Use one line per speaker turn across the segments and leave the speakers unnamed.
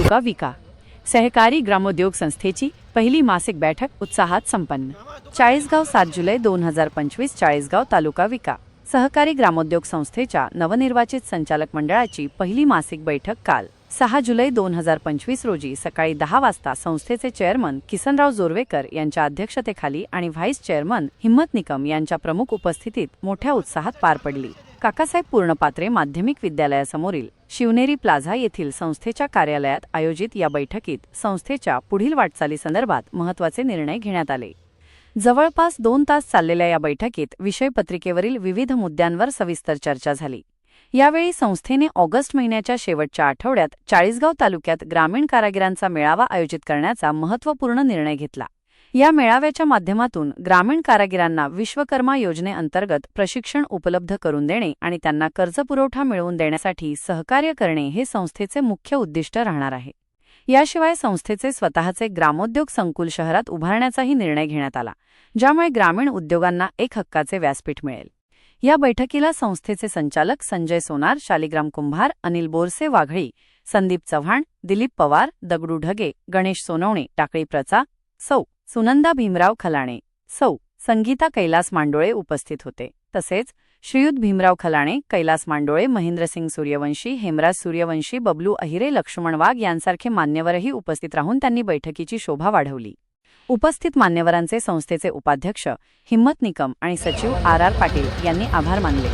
तालुका विका. सहकारी ग्रामोद्योग संस्थेची पहिली मासिक बैठक उत्साहात संपन्न. चाळीसगाव सात जुलै दोन हजार पंचवीस चाळीसगाव तालुका विका. सहकारी ग्रामोद्योग संस्थेच्या नवनिर्वाचित संचालक मंडळाची पहिली मासिक बैठक काल. सहा जुलै दोन हजार पंचवीस रोजी सकाळी दहा वाजता संस्थेचे चेअरमन किसनराव जोरवेकर यांच्या अध्यक्षतेखाली आणि व्हाईस चेअरमन हिम्मत निकम यांच्या प्रमुख उपस्थितीत मोठ्या उत्साहात पार पडली. काकासाहेब पूर्णपात्रे माध्यमिक विद्यालयासमोरील शिवनेरी प्लाझा येथील संस्थेच्या कार्यालयात आयोजित या बैठकीत संस्थेच्या पुढील वाटचालीसंदर्भात महत्त्वाचे निर्णय घेण्यात आले. जवळपास दोन तास चाललेल्या या बैठकीत विषयपत्रिकेवरील विविध मुद्द्यांवर सविस्तर चर्चा झाली. यावेळी संस्थेने ऑगस्ट महिन्याच्या शेवटच्या आठवड्यात चाळीसगाव तालुक्यात ग्रामीण कारागिरांचा मेळावा आयोजित करण्याचा महत्त्वपूर्ण निर्णय घेतला. या मेळाव्याच्या माध्यमातून ग्रामीण कारागिरांना विश्वकर्मा योजनेअंतर्गत प्रशिक्षण उपलब्ध करून देणे आणि त्यांना कर्जपुरवठा मिळवून देण्यासाठी सहकार्य करणे हे संस्थेचे मुख्य उद्दिष्ट राहणार आहे. याशिवाय संस्थेचे स्वतःचे ग्रामोद्योग संकुल शहरात उभारण्याचाही निर्णय घेण्यात आला ज्यामुळे ग्रामीण उद्योगांना एक हक्काचे व्यासपीठ मिळेल. या बैठकीला संस्थेचे संचालक संजय सोनार शालिग्राम कुंभार अनिल बोरसे वाघळी संदीप चव्हाण दिलीप पवार दगडू ढगे गणेश सोनवणे टाकळी प्रचा सौ. सुनंदा भीमराव खलाणे. सौ. संगीता कैलास मांडोळे उपस्थित होते. तसेच श्रीयुत भीमराव खलाणे कैलास मांडोळे महेंद्रसिंग सूर्यवंशी हेमराज सूर्यवंशी बबलू अहिरे लक्ष्मण वाघ यांसारखे मान्यवरही उपस्थित राहून त्यांनी बैठकीची शोभा वाढवली. उपस्थित मान्यवरांचे संस्थेचे उपाध्यक्ष हिम्मत निकम आणि सचिव आर आर पाटील यांनी आभार मानले.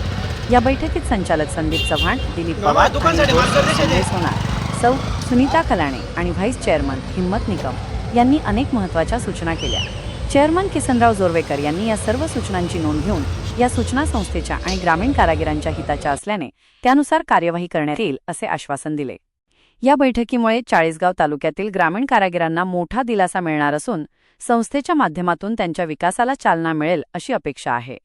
या बैठकीत संचालक संदीप चव्हाण दिलीप पवार सोनार. सौ. सुनीता खलाणे आणि व्हाईस चेअरमन हिम्मत निकम. यांनी अनेक महत्त्वाच्या सूचना केल्या. चेअरमन किसनराव जोरवेकर यांनी या सर्व सूचनांची नोंद घेऊन या सूचना संस्थेच्या आणि ग्रामीण कारागिरांच्या हिताच्या असल्याने त्यानुसार कार्यवाही करण्यात येईल असे आश्वासन दिले. या बैठकीमुळे चाळीसगाव तालुक्यातील ग्रामीण कारागिरांना मोठा दिलासा मिळणार असून संस्थेच्या माध्यमातून त्यांच्या विकासाला चालना मिळेल अशी अपेक्षा आहे.